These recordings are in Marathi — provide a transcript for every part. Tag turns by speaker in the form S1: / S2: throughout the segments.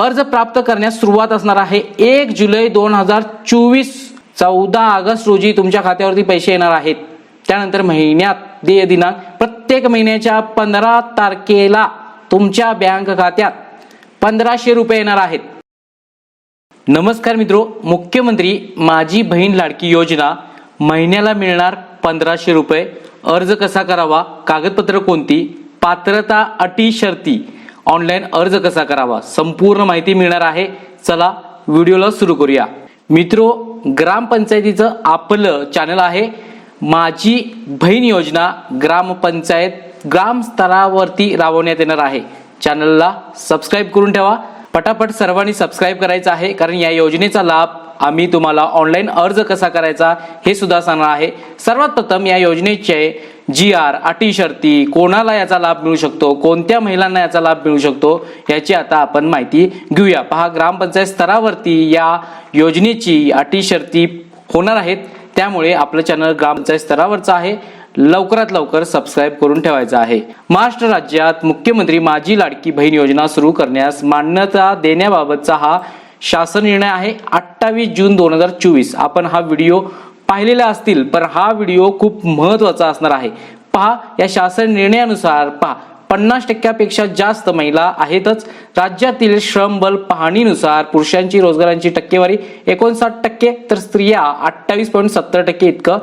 S1: अर्ज प्राप्त करण्यास सुरुवात असणार आहे. एक जुलै दोन हजार चोवीस चौदा ऑगस्ट रोजी तुमच्या खात्यावरती पैसे येणार आहेत. त्यानंतर महिन्यात देय दिनांक प्रत्येक महिन्याच्या पंधरा तारखेला तुमच्या बँक खात्यात पंधराशे रुपये येणार आहेत. नमस्कार मित्रो मुख्यमंत्री माझी बहीण लाडकी योजना महिन्याला मिळणार पंधराशे रुपये. अर्ज कसा करावा? कागदपत्र कोणती? पात्रता अटी शर्ती. ऑनलाईन अर्ज कसा करावा? संपूर्ण माहिती मिळणार आहे. चला व्हिडिओला सुरू करूया. मित्रो ग्रामपंचायतीचं आपलं चॅनल आहे. माझी बहीण योजना ग्रामपंचायत ग्राम स्तरावरती राबवण्यात येणार आहे. चॅनलला सबस्क्राईब करून ठेवा. पटापट सर्वांनी सबस्क्राईब करायचं आहे कारण या योजनेचा लाभ आम्ही तुम्हाला ऑनलाईन अर्ज कसा करायचा हे सुद्धा सांगणार आहे. सर्वात प्रथम या योजनेचे जी आर अटी शर्ती कोणाला याचा लाभ मिळू शकतो कोणत्या महिलांना याचा लाभ मिळू शकतो याची आता आपण माहिती घेऊया. पहा ग्रामपंचायत स्तरावरती या योजनेची अटी शर्ती होणार आहेत. त्यामुळे आपलं चॅनल ग्रामपंचायत स्तरावरचं आहे. लवकरात लवकर सबस्क्राईब करून ठेवायचं आहे. महाराष्ट्र राज्यात मुख्यमंत्री माझी लाडकी बहीण योजना सुरू करण्यास मान्यता देण्याबाबतचा हा शासन निर्णय आहे. अठ्ठावीस जून दोन हजार चोवीस. आपण हा व्हिडिओ पाहिलेल्या असतील पण हा व्हिडिओ खूप महत्त्वाचा असणार आहे. पहा या शासन निर्णयानुसार पहा पन्नास टक्क्यापेक्षा जास्त महिला आहेतच. राज्यातील श्रम बल पाहणीनुसार पुरुषांची रोजगारांची टक्केवारी एकोणसाठ टक्के तर स्त्रिया अठ्ठावीस पॉईंट सत्तर टक्के इतकं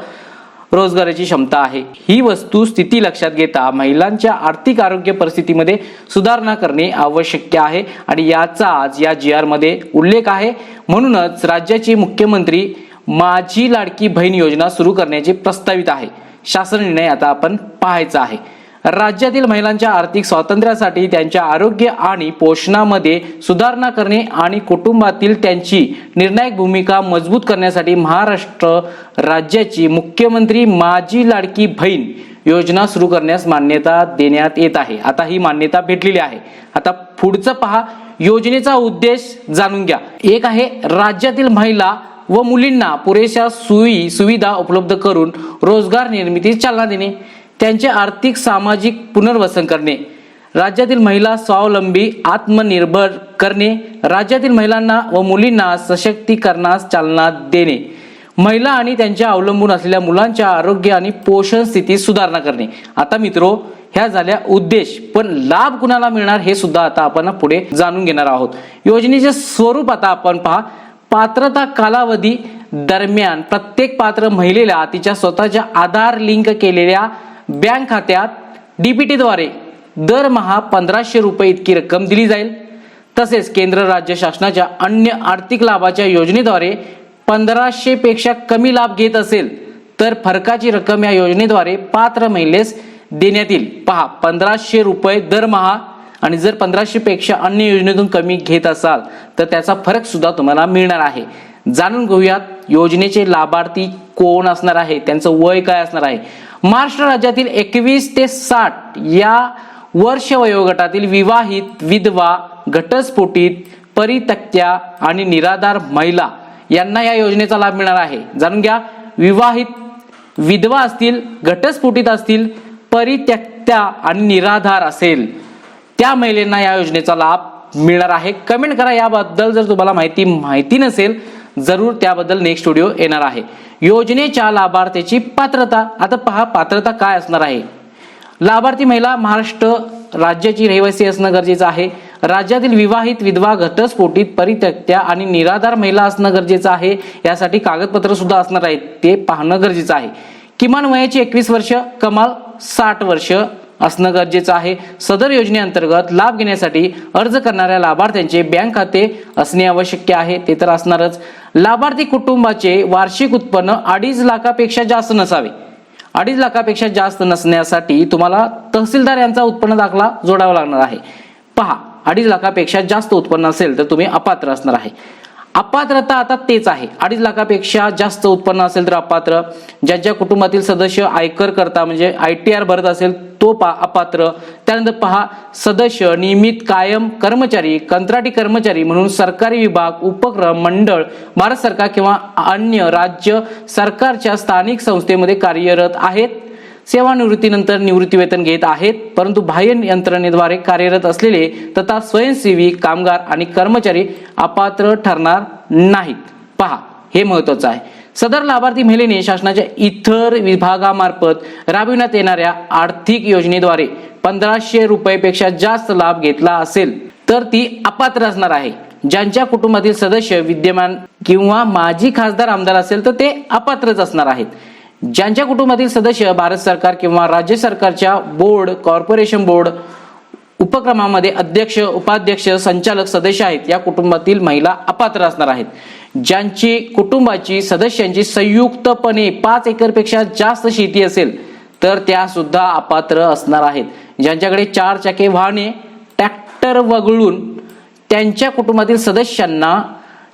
S1: रोजगाराची क्षमता आहे. ही वस्तू स्थिती लक्षात घेता महिलांच्या आर्थिक आरोग्य परिस्थितीमध्ये सुधारणा करणे आवश्यक आहे आणि याचा आज या जी आरमध्ये उल्लेख आहे. म्हणूनच राज्याचे मुख्यमंत्री माझी लाडकी बहीण योजना सुरू करण्याचे प्रस्तावित आहे. शासन निर्णय आता आपण पाहायचा आहे. राज्यातील महिलांच्या आर्थिक स्वातंत्र्यासाठी त्यांच्या आरोग्य आणि पोषणामध्ये सुधारणा करणे आणि कुटुंबातील त्यांची निर्णायक भूमिका मजबूत करण्यासाठी महाराष्ट्र राज्याची मुख्यमंत्री माझी लाडकी बहीण योजना सुरू करण्यास मान्यता देण्यात येत आहे. आता ही मान्यता भेटलेली आहे. आता पुढचं पहा. योजनेचा उद्देश जाणून घ्या. एक आहे राज्यातील महिला व मुलींना पुरेशा सोयी सुविधा उपलब्ध करून रोजगार निर्मितीस चालना देणे त्यांचे आर्थिक सामाजिक पुनर्वसन करणे राज्यातील महिला स्वावलंबी आत्मनिर्भर करणे राज्यातील महिलांना व मुलींना सशक्तीकरणास चालना देणे महिला आणि त्यांच्या अवलंबून असलेल्या मुलांच्या आरोग्य आणि पोषण स्थितीत सुधारणा करणे. आता मित्रो ह्या झाल्या उद्देश पण लाभ कुणाला मिळणार हे सुद्धा आता आपण पुढे जाणून घेणार आहोत. योजनेचे स्वरूप आता आपण पहा. पात्रता कालावधी दरम्यान प्रत्येक पात्र महिलेला तिच्या स्वतःच्या आधार लिंक केलेल्या बँक खात्यात डीपीटीद्वारे दरमहा पंधराशे रुपये इतकी रक्कम दिली जाईल. तसेच केंद्र राज्य शासनाच्या अन्य आर्थिक लाभाच्या योजनेद्वारे पंधराशे पेक्षा कमी लाभ घेत असेल तर फरकाची रक्कम या योजनेद्वारे पात्र महिलेस देण्यात येईल. पहा पंधराशे रुपये दरमहा आणि जर पंधराशे पेक्षा अन्य योजनेतून कमी घेत असाल तर त्याचा फरक सुद्धा तुम्हाला मिळणार आहे. जाणून घेऊयात योजनेचे लाभार्थी कोण असणार आहे? त्यांचं वय काय असणार आहे? महाराष्ट्र राज्यातील एकवीस ते साठ या वर्ष वयोगटातील विवाहित विधवा घटस्फोटीत परितक्त्या आणि निराधार महिला यांना या योजनेचा लाभ मिळणार आहे. जाणून घ्या विवाहित विधवा असतील घटस्फोटीत असतील परित्यक्त्या आणि निराधार असेल त्या महिलांना या योजनेचा लाभ मिळणार आहे. कमेंट करा याबद्दल जर तुम्हाला माहिती माहिती नसेल जरूर त्याबद्दल नेक्स्ट व्हिडिओ येणार आहे. योजनेच्या लाभार्थ्याची पात्रता आता पहा पात्रता काय असणार आहे. लाभार्थी महिला महाराष्ट्र राज्याची रहिवासी असणं गरजेचं आहे. राज्यातील विवाहित विधवा घटस्फोटीत परित्यक्त्या आणि निराधार महिला असणं गरजेचं आहे. यासाठी कागदपत्र सुद्धा असणार आहेत. ते पाहणं गरजेचं आहे. किमान वयाची एकवीस वर्ष कमाल साठ वर्ष. असणं गरजेचं आहे. सदर योजनेअंतर्गत लाभ घेण्यासाठी अर्ज करणाऱ्या लाभार्थ्यांचे बँक खाते असणे आवश्यक आहे. ते तर असणारच. लाभार्थी कुटुंबाचे वार्षिक उत्पन्न अडीच लाखापेक्षा जास्त नसावे. अडीच लाखापेक्षा जास्त नसण्यासाठी तुम्हाला तहसीलदार यांचा उत्पन्न दाखला जोडावा लागणार आहे. पहा अडीच लाखापेक्षा जास्त उत्पन्न असेल तर तुम्ही अपात्र असणार आहे. अपात्रता आता तेच आहे. अडीच लाखापेक्षा जास्त उत्पन्न असेल तर अपात्र. ज्यांच्या कुटुंबातील सदस्य आयकर करता म्हणजे आय टी आर भरत असेल तो पा अपात्र. त्यानंतर पहा सदस्य नियमित कायम कर्मचारी कंत्राटी कर्मचारी म्हणून सरकारी विभाग उपक्रम मंडळ भारत सरकार किंवा अन्य राज्य सरकारच्या स्थानिक संस्थेमध्ये कार्यरत आहेत. सेवानिवृत्तीनंतर निवृत्तीवेतन घेत आहेत परंतु बाह्य यंत्रणेद्वारे कार्यरत असलेले तथा स्वयंसेवी कामगार आणि कर्मचारी अपात्र ठरणार नाहीत. पहा हे महत्वाचं आहे. सदर लाभार्थी महिलेने शासनाच्या इतर विभागामार्फत राबविण्यात येणाऱ्या आर्थिक योजनेद्वारे पंधराशे रुपयेपेक्षा जास्त लाभ घेतला असेल तर ती अपात्र असणार आहे. ज्यांच्या कुटुंबातील सदस्य विद्यमान किंवा माजी खासदार आमदार असेल तर ते अपात्रच असणार आहेत. ज्यांच्या कुटुंबातील सदस्य भारत सरकार किंवा राज्य सरकारच्या बोर्ड कॉर्पोरेशन बोर्ड उपक्रमामध्ये अध्यक्ष उपाध्यक्ष संचालक सदस्य आहेत या कुटुंबातील महिला अपात्र असणार आहेत. ज्यांची कुटुंबाची सदस्यांची संयुक्तपणे पाच एकरपेक्षा जास्त शेती असेल तर त्या सुद्धा अपात्र असणार आहेत. ज्यांच्याकडे चार चाके वाहने ट्रॅक्टर वगळून त्यांच्या कुटुंबातील सदस्यांना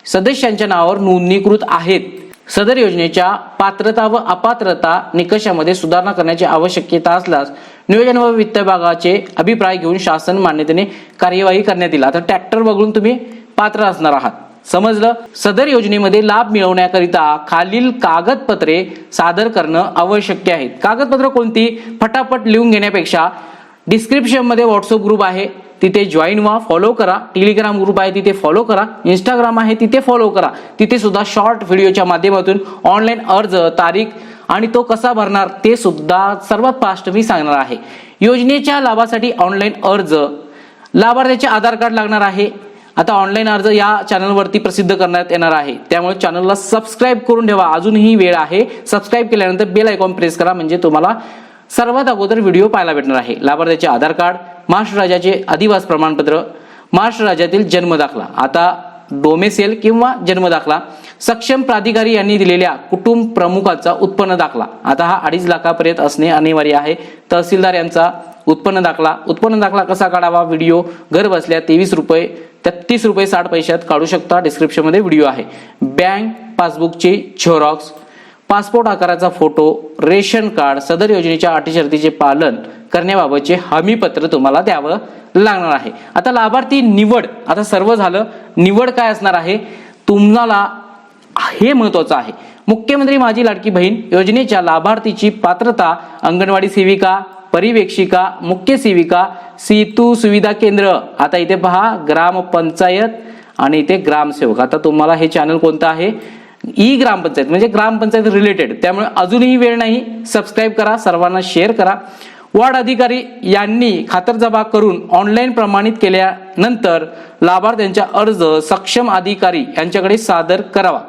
S1: सदस्यांच्या नावावर नोंदणीकृत आहेत. सदर योजनेच्या पात्रता व अपात्रता निकषामध्ये सुधारणा करण्याची आवश्यकता असल्यास नियोजन व वित्त विभागाचे अभिप्राय घेऊन शासन मान्यतेने कार्यवाही करण्यात येईल. आता ट्रॅक्टर वगळून तुम्ही पात्र असणार आहात. समजलं? सदर योजनेमध्ये लाभ मिळवण्याकरिता खालील कागदपत्रे सादर करणं आवश्यक आहे. कागदपत्र कोणती? फटाफट लिहून घेण्यापेक्षा डिस्क्रिप्शनमध्ये व्हॉट्सअप ग्रुप आहे. तिथे जॉईन व्हा फॉलो करा. टेलिग्राम ग्रुप आहे तिथे फॉलो करा. इंस्टाग्राम आहे तिथे फॉलो करा. तिथे सुद्धा शॉर्ट व्हिडिओच्या माध्यमातून ऑनलाईन अर्ज तारीख आणि तो कसा भरणार ते सुद्धा सर्वात फास्ट मी सांगणार आहे. योजनेच्या लाभासाठी ऑनलाईन अर्ज. लाभार्थ्याचे आधार कार्ड लागणार आहे. आता ऑनलाईन अर्ज या चॅनलवरती प्रसिद्ध करण्यात येणार आहे. त्यामुळे चॅनलला सबस्क्राईब करून ठेवा. अजूनही वेळ आहे. सबस्क्राईब केल्यानंतर बेल आयकॉन प्रेस करा. म्हणजे तुम्हाला सर्वात अगोदर व्हिडिओ पाहायला भेटणार आहे. लाभार्थ्याचे आधार कार्ड महाराष्ट्र राज्याचे अधिवास प्रमाणपत्र महाराष्ट्र राज्यातील जन्म दाखला. आता डोमेसेल किंवा जन्मदाखला सक्षम प्राधिकारी यांनी दिलेल्या कुटुंब प्रमुखाचा उत्पन्न दाखला. आता हा अडीच लाखापर्यंत असणे अनिवार्य आहे. तहसीलदार यांचा उत्पन्न दाखला. उत्पन्न दाखला कसा काढावा? व्हिडिओ घर बसल्या तेवीस रुपये तेहतीस रुपये साठ पैशात काढू शकता. डिस्क्रिप्शनमध्ये व्हिडिओ आहे. बँक पासबुकची झेरॉक्स पासपोर्ट आकाराचा फोटो रेशन कार्ड सदर योजनेच्या अटी शर्तीचे पालन करण्याबाबतचे हमीपत्र तुम्हाला द्यावं लागणार आहे. आता लाभार्थी निवड आता सर्व झालं निवड काय असणार आहे? तुम्हाला हे महत्वाचं आहे. मुख्यमंत्री माझी लाडकी बहीण योजनेच्या लाभार्थीची पात्रता अंगणवाडी सेविका परिवेक्षिका मुख्य सेविका सेतू सुविधा केंद्र. आता इथे पहा ग्रामपंचायत आणि इथे ग्रामसेवक. आता तुम्हाला हे चॅनल कोणतं आहे? ई ग्रामपंचायत म्हणजे ग्रामपंचायत रिलेटेड त्यामुळे अजूनही वेळ नाही. सबस्क्राईब करा सर्वांना शेअर करा. वार्ड अधिकारी यांनी खातरजबा करून ऑनलाईन प्रमाणित केल्यानंतर लाभार्थ्यांचा अर्ज सक्षम अधिकारी यांच्याकडे सादर करावा.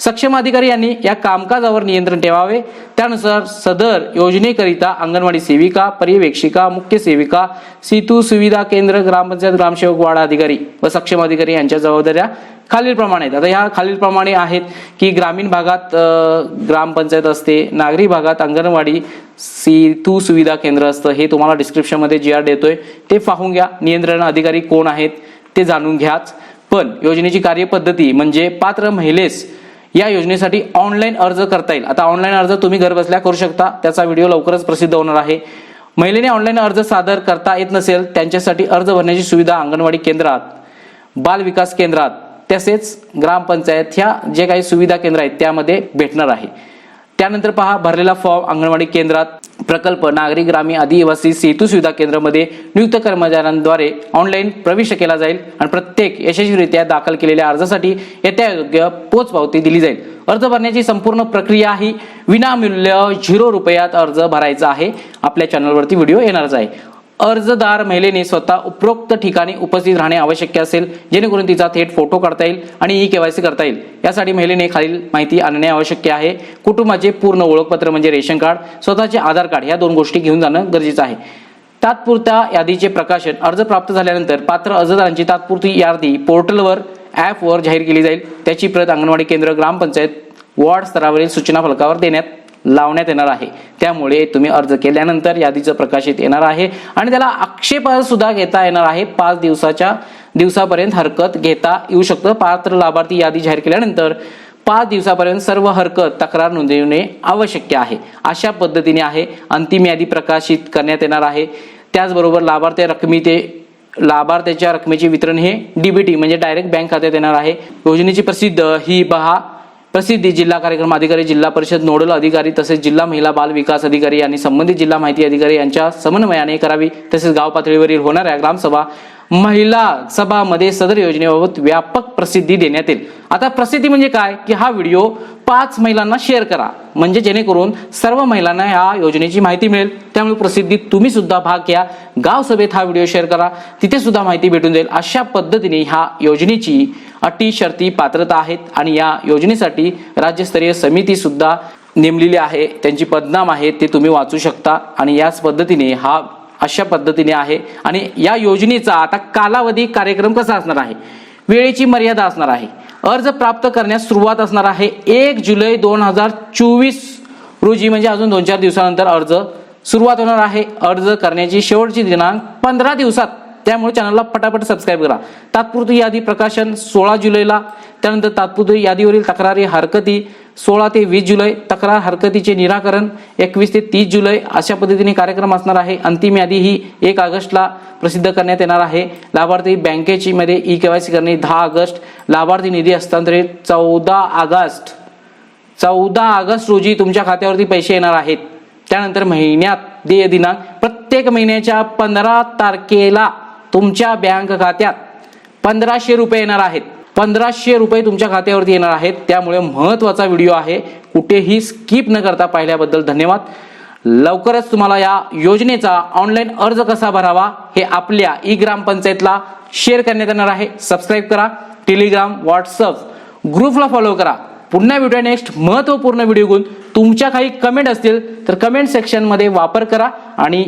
S1: सक्षम अधिकारी यांनी या कामकाजावर नियंत्रण ठेवावे. त्यानुसार सदर योजनेकरिता अंगणवाडी सेविका पर्यवेक्षिका मुख्य सेविका सेतू सुविधा केंद्र ग्रामपंचायत ग्रामसेवक वाडा अधिकारी व सक्षम अधिकारी यांच्या जबाबदाऱ्या खालीलप्रमाणे आहेत. आता ह्या खालीलप्रमाणे आहेत की ग्रामीण भागात ग्रामपंचायत असते नागरी भागात अंगणवाडी सेतू सुविधा केंद्र असतं. हे तुम्हाला डिस्क्रिप्शनमध्ये जी आर देतोय ते पाहून घ्या. नियंत्रण अधिकारी कोण आहेत ते जाणून घ्याच. पण योजनेची कार्यपद्धती म्हणजे पात्र महिलेस या योजनेसाठी ऑनलाईन अर्ज करता येईल. आता ऑनलाईन अर्ज तुम्ही घरबसल्या करू शकता. त्याचा व्हिडिओ लवकरच प्रसिद्ध होणार आहे. महिलेने ऑनलाईन अर्ज सादर करता येत नसेल त्यांच्यासाठी अर्ज भरण्याची सुविधा अंगणवाडी केंद्रात बाल विकास केंद्रात तसेच ग्रामपंचायत ह्या जे काही सुविधा केंद्र आहेत त्यामध्ये भेटणार आहे. त्यानंतर पहा भरलेला फॉर्म अंगणवाडी केंद्रात. प्रकल्प नागरी ग्रामीण आदिवासी सेतू सुविधा केंद्रामध्ये नियुक्त कर्मचाऱ्यांद्वारे ऑनलाईन प्रवेश केला जाईल आणि प्रत्येक यशस्वीरित्या दाखल केलेल्या अर्जासाठी येत्या योग्य पोच पोचपावती दिली जाईल. अर्ज भरण्याची संपूर्ण प्रक्रिया ही विनामूल्य झिरो रुपयात अर्ज भरायचा आहे. आपल्या चॅनलवरती व्हिडिओ येणारच आहे. अर्जदार महिलेने स्वतः उपरोक्त ठिकाणी उपस्थित राहणे आवश्यक असेल जेणेकरून तिचा थेट फोटो काढता येईल आणि ई केवायसी करता येईल. यासाठी महिलेने खालील माहिती आणणे आवश्यक आहे. कुटुंबाचे पूर्ण ओळखपत्र म्हणजे रेशन कार्ड स्वतःचे आधार कार्ड या दोन गोष्टी घेऊन जाणं गरजेचं आहे. तात्पुरत्या यादीचे प्रकाशन अर्ज प्राप्त झाल्यानंतर पात्र अर्जदारांची तात्पुरती यादी पोर्टलवर ॲपवर जाहीर केली जाईल. त्याची प्रत अंगणवाडी केंद्र ग्रामपंचायत वॉर्ड स्तरावरील सूचना फलकावर देण्यात लावण्यात येणार आहे. त्यामुळे तुम्ही अर्ज केल्यानंतर यादीचं प्रकाशित येणार आहे आणि त्याला आक्षेप सुद्धा घेता येणार आहे. पाच दिवसाच्या दिवसापर्यंत हरकत घेता येऊ शकतं. पात्र लाभार्थी यादी जाहीर केल्यानंतर पाच दिवसापर्यंत सर्व हरकत तक्रार नोंदविणे आवश्यक आहे. अशा पद्धतीने आहे. अंतिम यादी प्रकाशित करण्यात येणार आहे. त्याचबरोबर लाभार्थी रकमी ते लाभार्थ्याच्या रकमेचे वितरण हे डीबीटी म्हणजे डायरेक्ट बँक खात्यात येणार आहे. योजनेची प्रसिद्ध ही बहा प्रसिद्धी जिल्हा कार्यक्रम अधिकारी जिल्हा परिषद नोडल अधिकारी तसेच जिल्हा महिला बाल विकास अधिकारी आणि संबंधित जिल्हा माहिती अधिकारी यांच्या समन्वयाने करावी. तसेच गाव पातळीवरील होणाऱ्या ग्रामसभा महिला सभामध्ये सदर योजनेबाबत व्यापक प्रसिद्धी देण्यात येईल. आता प्रसिद्धी म्हणजे काय? की हा व्हिडिओ पाच महिलांना शेअर करा. म्हणजे जेणेकरून सर्व महिलांना या योजनेची माहिती मिळेल. त्यामुळे प्रसिद्धीत तुम्ही सुद्धा भाग घ्या. गाव सभेत हा व्हिडिओ शेअर करा. तिथे सुद्धा माहिती भेटून जाईल. अशा पद्धतीने ह्या योजनेची अटी शर्ती पात्रता आहेत आणि या योजनेसाठी राज्यस्तरीय समिती सुद्धा नेमलेली आहे. त्यांची पदनाम आहे ते तुम्ही वाचू शकता आणि याच पद्धतीने हा अशा पद्धतीने आहे. आणि या योजनेचा आता कालावधी कार्यक्रम कसा असणार आहे? वेळेची मर्यादा असणार आहे. अर्ज प्राप्त करण्यास सुरुवात असणार आहे एक जुलै दोन हजार चोवीस रोजी म्हणजे अजून दोन चार दिवसानंतर अर्ज सुरुवात होणार आहे. अर्ज करण्याची शेवटची दिनांक पंधरा दिवसात त्यामुळे चॅनलला पटापट सबस्क्राईब करा. तात्पुरती यादी प्रकाशन सोळा जुलैला. त्यानंतर तात्पुरती यादीवरील तक्रारी हरकती सोळा ते वीस जुलै. तक्रार हरकतीचे निराकरण एकवीस ते तीस जुलै. अशा पद्धतीने कार्यक्रम असणार आहे. अंतिम यादी ही एक ऑगस्टला प्रसिद्ध करण्यात येणार आहे. लाभार्थी बँकेची मध्ये ई केवायसी करणे दहा ऑगस्ट. लाभार्थी निधी हस्तांतरित चौदा ऑगस्ट. चौदा ऑगस्ट रोजी तुमच्या खात्यावरती पैसे येणार आहेत. त्यानंतर महिन्यात देय दिनांक प्रत्येक महिन्याच्या पंधरा तारखेला तुमच्या बँक खात्यात पंधराशे रुपये येणार आहेत. पंधराशे रुपये तुमच्या खात्यावरती येणार आहेत. त्यामुळे महत्त्वाचा व्हिडिओ आहे. कुठेही स्किप न करता पाहिल्याबद्दल धन्यवाद. लवकरच तुम्हाला या योजनेचा ऑनलाईन अर्ज कसा भरावा हे आपल्या ई ग्रामपंचायतला शेअर करण्यात येणार आहे. सबस्क्राईब करा. टेलिग्राम व्हॉट्सअप ग्रुपला फॉलो करा. पुन्हा व्हिडिओ नेक्स्ट महत्त्वपूर्ण व्हिडिओ घेऊन. तुमच्या काही कमेंट असतील तर कमेंट सेक्शनमध्ये वापर करा आणि